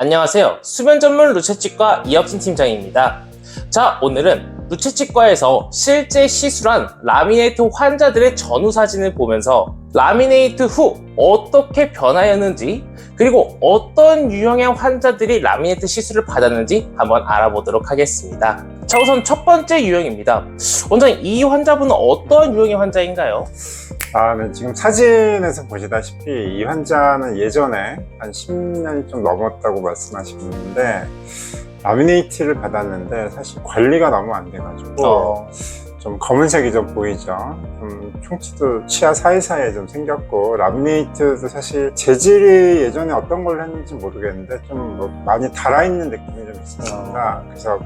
안녕하세요. 수면 전문 루체치과 이혁진 팀장입니다. 자, 오늘은 루체치과에서 실제 시술한 라미네이트 환자들의 전후 사진을 보면서 라미네이트 후 어떻게 변하였는지 그리고 어떤 유형의 환자들이 라미네이트 시술을 받았는지 한번 알아보도록 하겠습니다. 자, 우선 첫 번째 유형입니다. 원장님, 이 환자분은 어떤 유형의 환자인가요? 아, 네. 지금 사진에서 보시다시피 이 환자는 예전에 한 10년이 좀 넘었다고 말씀하시는데 라미네이트를 받았는데 사실 관리가 너무 안 돼가지고 어, 좀 검은색이 좀 보이죠. 좀 충치도 치아 사이사이에 좀 생겼고 라미네이트도 사실 재질이 예전에 어떤 걸 했는지 모르겠는데 좀 뭐 많이 달아있는 느낌이 좀 있었습니다. 그래서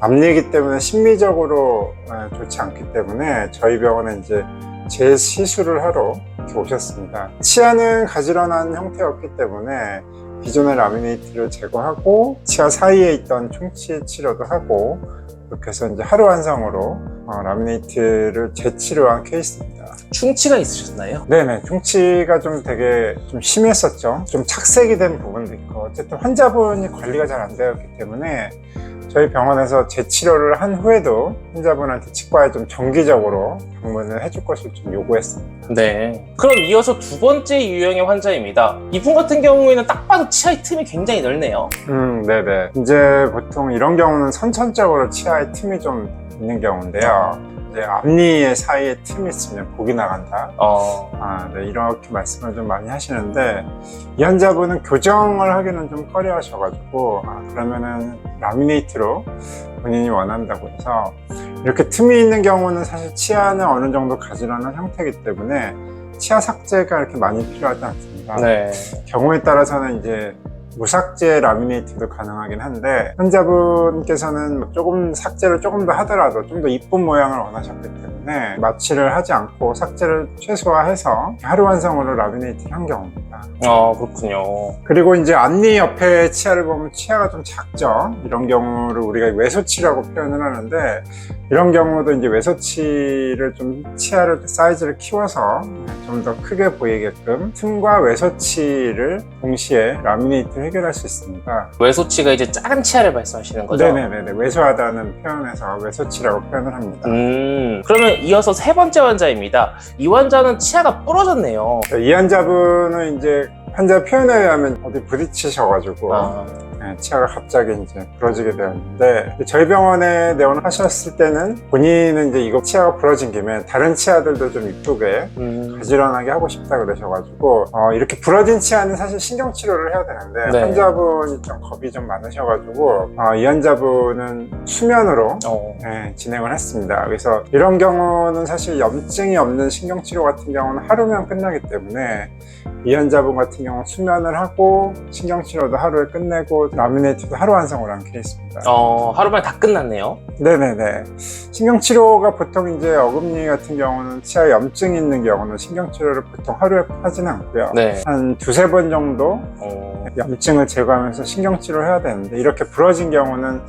앞니기 때문에 심미적으로 예, 좋지 않기 때문에 저희 병원에 이제 재시술을 하러 오셨습니다. 치아는 가지런한 형태였기 때문에 기존의 라미네이트를 제거하고 치아 사이에 있던 충치 치료도 하고 그렇게 해서 이제 하루 완성으로 어, 라미네이트를 재치료 한 케이스입니다. 충치가 있으셨나요? 네네, 충치가 좀 되게 좀 심했었죠. 좀 착색이 된 부분도 있고, 어쨌든 환자분이 관리가 잘 안 되었기 때문에 저희 병원에서 재치료를 한 후에도 환자분한테 치과에 좀 정기적으로 방문을 해줄 것을 좀 요구했습니다. 네. 그럼 이어서 두 번째 유형의 환자입니다. 이분 같은 경우에는 딱 봐도 치아의 틈이 굉장히 넓네요. 음, 네네. 이제 보통 이런 경우는 선천적으로 치아에 틈이 좀 있는 경우인데요. 이제 앞니 사이에 틈이 있으면 복이 나간다. 어, 아, 네, 이렇게 말씀을 좀 많이 하시는데, 이 환자분은 교정을 하기는 좀 꺼려 하셔가지고, 아, 그러면은 라미네이트로 본인이 원한다고 해서, 이렇게 틈이 있는 경우는 사실 치아는 어느 정도 가지런한 형태이기 때문에, 치아 삭제가 이렇게 많이 필요하지 않습니다. 네. 경우에 따라서는 이제 무삭제 라미네이트도 가능하긴 한데 환자분께서는 뭐 조금 삭제를 조금 더 하더라도 좀 더 이쁜 모양을 원하셨기 때문에 마취를 하지 않고 삭제를 최소화해서 하루 완성으로 라미네이트를 한 경우입니다. 어, 그렇군요. 그리고 이제 앞니 옆에 치아를 보면 치아가 좀 작죠. 이런 경우를 우리가 외소치라고 표현을 하는데 이런 경우도 이제 외소치를 좀 치아를 사이즈를 키워서 좀 더 크게 보이게끔 틈과 외소치를 동시에 라미네이트 해결할 수 있습니다. 외소치가 이제 작은 치아를 말씀하시는 거죠? 네네네 외소하다는 표현에서 외소치라고 표현을 합니다. 음, 그러면 이어서 세 번째 환자입니다. 이 환자는 치아가 부러졌네요. 이 환자분은 이제 환자 표현에 의하면 어디 부딪히셔가지고 아, 네, 치아가 갑자기 이제 부러지게 되었는데 저희 병원에 내원하셨을 때는 본인은 이제 이거 치아가 부러진 김에 다른 치아들도 좀 이쁘게 음, 가지런하게 하고 싶다 그러셔가지고 어, 이렇게 부러진 치아는 사실 신경 치료를 해야 되는데 네. 환자분이 좀 겁이 좀 많으셔가지고 어, 이 환자분은 수면으로 어, 네, 진행을 했습니다. 그래서 이런 경우는 사실 염증이 없는 신경 치료 같은 경우는 하루면 끝나기 때문에 이 환자분 같은 경우는 수면을 하고 신경 치료도 하루에 끝내고 라미네이트도 하루 완성을 한 케이스입니다. 어, 하루 만에 다 끝났네요. 네네네. 신경치료가 보통 이제 어금니 같은 경우는 치아 염증이 있는 경우는 신경치료를 보통 하루에 하지는 않고요. 네. 한 두세 번 정도 어, 염증을 제거하면서 신경치료를 해야 되는데 이렇게 부러진 경우는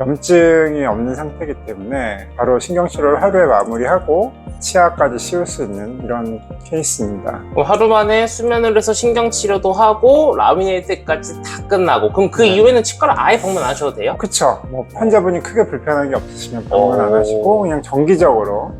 염증이 없는 상태이기 때문에 바로 신경치료를 하루에 마무리하고 치아까지 씌울 수 있는 이런 케이스입니다. 그럼 하루 만에 수면을 해서 신경치료도 하고 라미네이트까지 다 끝나고 그럼 그 네. 이후에는 치과를 아예 방문 안 하셔도 돼요? 그쵸. 뭐 환자분이 크게 불편한 게 없으시면 방문 안 오. 하시고 그냥 정기적으로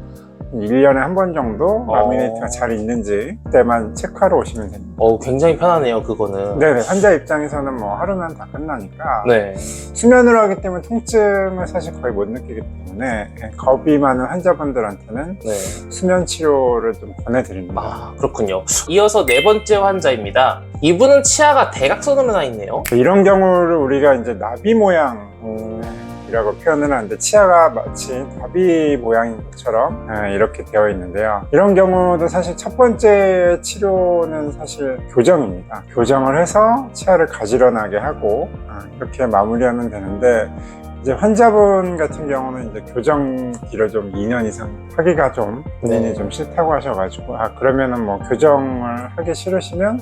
1년에 한 번 정도 어. 라미네이트가 잘 있는지 그때만 체크하러 오시면 됩니다. 어, 굉장히 편하네요, 그거는. 네네. 환자 입장에서는 뭐 하루면 다 끝나니까 네. 수면으로 하기 때문에 통증을 사실 거의 못 느끼기 때문에 겁이 많은 환자분들한테는 네. 수면 치료를 좀 권해드립니다. 아, 그렇군요. 이어서 네 번째 환자입니다. 이분은 치아가 대각선으로 나 있네요. 이런 경우를 우리가 이제 나비 모양 음, 이라고 표현을 하는데 치아가 마치 나비 모양인 것처럼 예, 이렇게 되어 있는데요. 이런 경우도 사실 첫 번째 치료는 사실 교정입니다. 교정을 해서 치아를 가지런하게 하고 아, 이렇게 마무리하면 되는데 이제 환자분 같은 경우는 이제 교정기를 좀 2년 이상 하기가 좀 본인이 네. 좀 싫다고 하셔가지고 아 그러면은 뭐 교정을 하기 싫으시면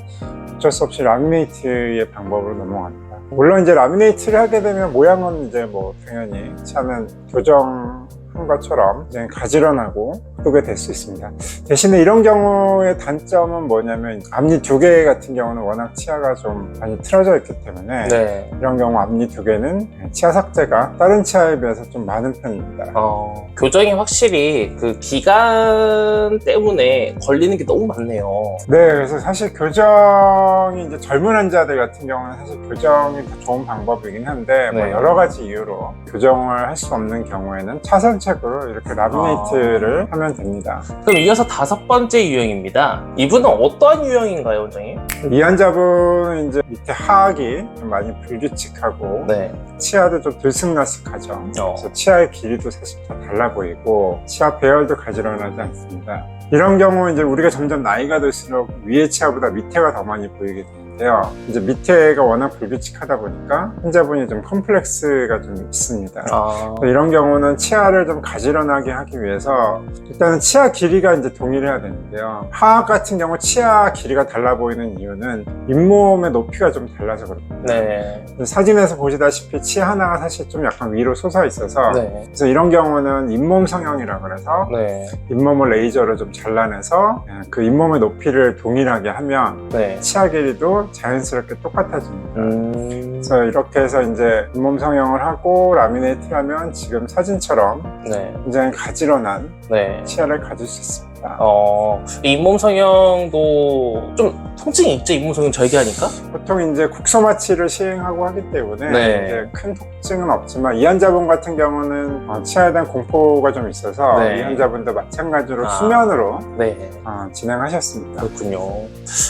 어쩔 수 없이 라미네이트의 방법으로 넘어갑니다. 물론 이제 라미네이트를 하게 되면 모양은 이제 뭐 당연히 치아는 교정 한 것처럼 가지런하고 크게 될 수 있습니다. 대신에 이런 경우의 단점은 뭐냐면 앞니 두 개 같은 경우는 워낙 치아가 좀 많이 틀어져 있기 때문에 네. 이런 경우 앞니 두 개는 치아 삭제가 다른 치아에 비해서 좀 많은 편입니다. 어, 교정이 확실히 그 기간 때문에 걸리는 게 너무 많네요. 네, 그래서 사실 교정이 이제 젊은 환자들 같은 경우는 사실 교정이 더 좋은 방법이긴 한데 뭐 네. 여러 가지 이유로 교정을 할 수 없는 경우에는 차선 책으로 이렇게 라미네이트를 아. 하면 됩니다. 그럼 이어서 다섯 번째 유형입니다. 이분은 어떠한 유형인가요, 원장님? 이 환자분은 이제 밑에 하악이 좀 많이 불규칙하고 네. 치아도 좀 들쑥날쑥하죠. 어. 그래서 치아의 길이도 사실 다 달라 보이고 치아 배열도 가지런하지 않습니다. 이런 경우 이제 우리가 점점 나이가 들수록 위의 치아보다 밑에가 더 많이 보이게 되는데요. 이제 밑에가 워낙 불규칙하다 보니까 환자분이 좀 컴플렉스가 좀 있습니다. 아, 이런 경우는 치아를 좀 가지런하게 하기 위해서 일단은 치아 길이가 이제 동일해야 되는데요. 하악 같은 경우 치아 길이가 달라 보이는 이유는 잇몸의 높이가 좀 달라서 그렇거든요. 네. 사진에서 보시다시피 치아 하나가 사실 좀 약간 위로 솟아 있어서 네. 그래서 이런 경우는 잇몸 성형이라 그래서 네. 잇몸을 레이저로 좀 잘라내서 그 잇몸의 높이를 동일하게 하면 네. 치아 길이도 자연스럽게 똑같아집니다. 음. 그래서 이렇게 해서 이제 잇몸 성형을 하고 라미네이트를 하면 지금 사진처럼 네. 굉장히 가지런한 네. 치아를 가질 수 있습니다. 어, 잇몸 성형도 좀 통증이 있죠, 잇몸 성형 절개하니까? 보통 이제 국소 마취를 시행하고 하기 때문에 네. 이제 큰 통증은 없지만 이 환자분 같은 경우는 어, 치아에 대한 공포가 좀 있어서 네. 이 환자분도 마찬가지로 아. 수면으로 네. 어, 진행하셨습니다. 그렇군요.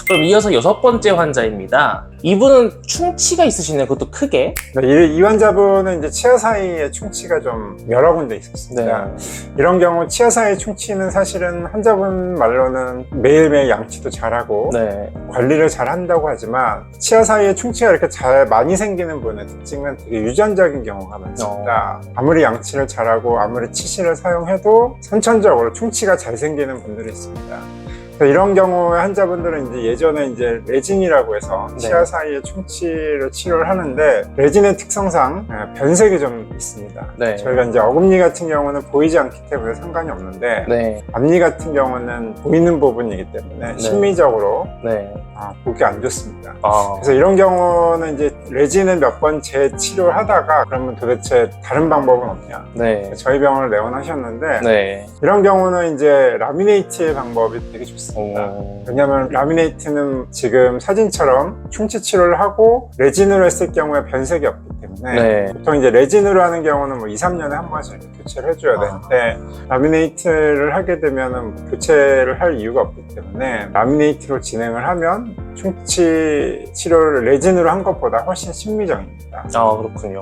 그럼 이어서 여섯 번째 환자입니다. 이분은 충치가 있으시네요, 그것도 크게. 네, 이, 이 환자분은 이제 치아 사이에 충치가 좀 여러 군데 있었습니다. 네. 이런 경우 치아 사이 충치는 사실은 환자분 말로는 매일매일 양치도 잘하고 네. 관리를 잘 한다고 하지만 치아 사이에 충치가 이렇게 잘 많이 생기는 분의 특징은 되게 유전적인 경우가 많습니다. 아무리 양치를 잘하고 아무리 치실을 사용해도 선천적으로 충치가 잘 생기는 분들이 있습니다. 이런 경우에 환자분들은 이제 예전에 이제 레진이라고 해서 네. 치아 사이에 충치를 치료를 하는데 레진의 특성상 예, 변색이 좀 있습니다. 네. 저희가 이제 어금니 같은 경우는 보이지 않기 때문에 상관이 없는데 네. 앞니 같은 경우는 보이는 부분이기 때문에 네. 심미적으로 네. 아, 보기 안 좋습니다. 아. 그래서 이런 경우는 이제 레진을 몇 번 재치료를 하다가 그러면 도대체 다른 방법은 없냐? 네. 저희 병원을 내원하셨는데 네. 이런 경우는 이제 라미네이트의 방법이 되게 좋습니다. 오. 왜냐하면 라미네이트는 지금 사진처럼 충치 치료를 하고 레진으로 했을 경우에 변색이 없기 때문에 네. 보통 이제 레진으로 하는 경우는 뭐 2, 3년에 한 번씩 교체를 해줘야 아. 되는데 라미네이트를 하게 되면은 교체를 할 이유가 없기 때문에 라미네이트로 진행을 하면 충치 치료를 레진으로 한 것보다 훨씬 심미적입니다. 아, 그렇군요.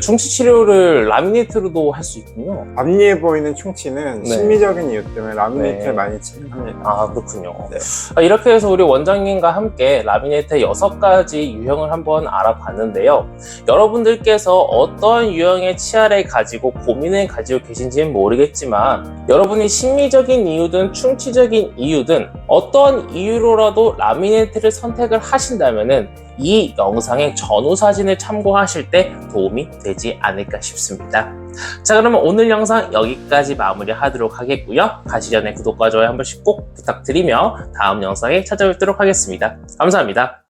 충치 치료를 라미네이트로도 할 수 있군요. 앞니에 보이는 충치는 네. 심미적인 이유 때문에 라미네이트를 네. 많이 진행합니다. 아, 그렇군요. 네. 아, 이렇게 해서 우리 원장님과 함께 라미네이트의 여섯 가지 유형을 한번 알아봤는데요. 여러분들께서 어떤 유형의 치아를 가지고 고민을 가지고 계신지는 모르겠지만 여러분이 심리적인 이유든 충치적인 이유든 어떤 이유로라도 라미네이트 를 선택을 하신다면은 이 영상의 전후 사진을 참고하실 때 도움이 되지 않을까 싶습니다. 자, 그러면 오늘 영상 여기까지 마무리하도록 하겠고요. 가시 전에 구독과 좋아요 한 번씩 꼭 부탁드리며 다음 영상에 찾아뵙도록 하겠습니다. 감사합니다.